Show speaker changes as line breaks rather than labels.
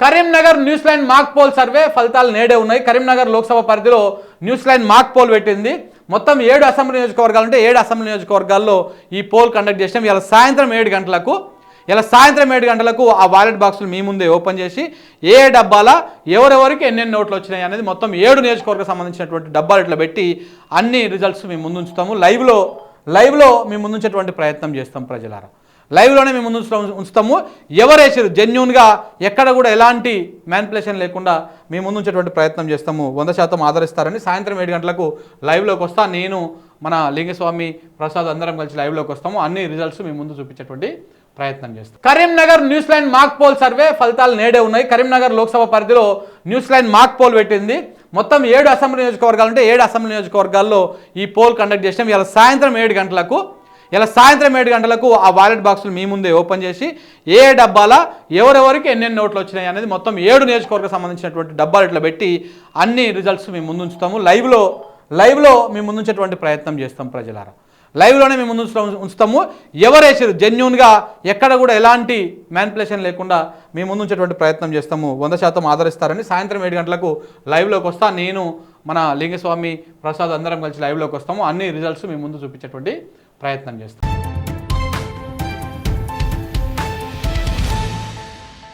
Karimnagar news line mock poll survey ఫలితాలు నేడే ఉన్నాయి. కరీంనగర్ లోక్సభ పరిధిలో న్యూస్ లైన్ మాక్ పోల్ పెట్టింది. మొత్తం ఏడు అసెంబ్లీ నియోజకవర్గాలు ఉంటే ఏడు అసెంబ్లీ నియోజకవర్గాల్లో ఈ పోల్ కండక్ట్ చేసినాం. ఇలా సాయంత్రం ఏడు గంటలకు ఇలా సాయంత్రం ఏడు గంటలకు ఆ వాలెట్ బాక్సులు మీ ముందే ఓపెన్ చేసి ఏ డబ్బాల ఎవరెవరికి ఎన్నెన్ని నోట్లు వచ్చినాయి అనేది మొత్తం ఏడు నియోజకవర్గం సంబంధించినటువంటి డబ్బాలు ఇట్లా పెట్టి అన్ని రిజల్ట్స్ మేము ముందుంచుతాము లైవ్లో లైవ్లో మేము ముందుంచేటువంటి ప్రయత్నం చేస్తాం ప్రజలారా. లైవ్లోనే మేము ముందు ఉంచుతాము ఎవరేసారు జెన్యున్గా ఎక్కడ కూడా ఎలాంటి మ్యాన్పులేషన్ లేకుండా మేము ముందు ఉంచేటువంటి ప్రయత్నం చేస్తాము. వంద శాతం ఆదరిస్తారని సాయంత్రం ఏడు గంటలకు లైవ్లోకి వస్తా నేను మన లింగస్వామి ప్రసాద్ అందరం కలిసి లైవ్లోకి వస్తాము. అన్ని రిజల్ట్స్ మేము ముందు చూపించేటువంటి ప్రయత్నం చేస్తాం. Karimnagar news line mock poll survey ఫలితాలు నేడే ఉన్నాయి. కరీంనగర్ లోక్సభ పరిధిలో న్యూస్ లైన్ మాక్ పోల్ పెట్టింది. మొత్తం ఏడు అసెంబ్లీ నియోజకవర్గాలు ఉంటే ఏడు అసెంబ్లీ నియోజకవర్గాల్లో ఈ పోల్ కండక్ట్ చేసినాం. ఇవాళ సాయంత్రం ఏడు గంటలకు ఇలా సాయంత్రం ఏడు గంటలకు ఆ వాలెట్ బాక్సులు మీ ముందే ఓపెన్ చేసి ఏ డబ్బాల ఎవరెవరికి ఎన్నెన్ని నోట్లు వచ్చినాయి అనేది మొత్తం ఏడు నియోజకవర్గం సంబంధించినటువంటి డబ్బాలు ఇట్లా పెట్టి అన్ని రిజల్ట్స్ మేము ముందు ఉంచుతాము లైవ్లో లైవ్లో మేము ముందుంచేటువంటి ప్రయత్నం చేస్తాం ప్రజలారా. లైవ్లోనే మేము ముందు ఉంచుతాము. ఎవరేసారు? జెన్యున్గా ఎక్కడ కూడా ఎలాంటి మ్యానిపులేషన్ లేకుండా మేము ముందు ఉంచేటువంటి ప్రయత్నం చేస్తాము. వంద శాతం ఆదరిస్తారని సాయంత్రం ఏడు గంటలకు లైవ్లోకి వస్తా నేను మన లింగస్వామి ప్రసాద్ అందరం కలిసి లైవ్లోకి వస్తాము. అన్ని రిజల్ట్స్ మేము ముందు చూపించేటువంటి ప్రయత్నం చేస్తాం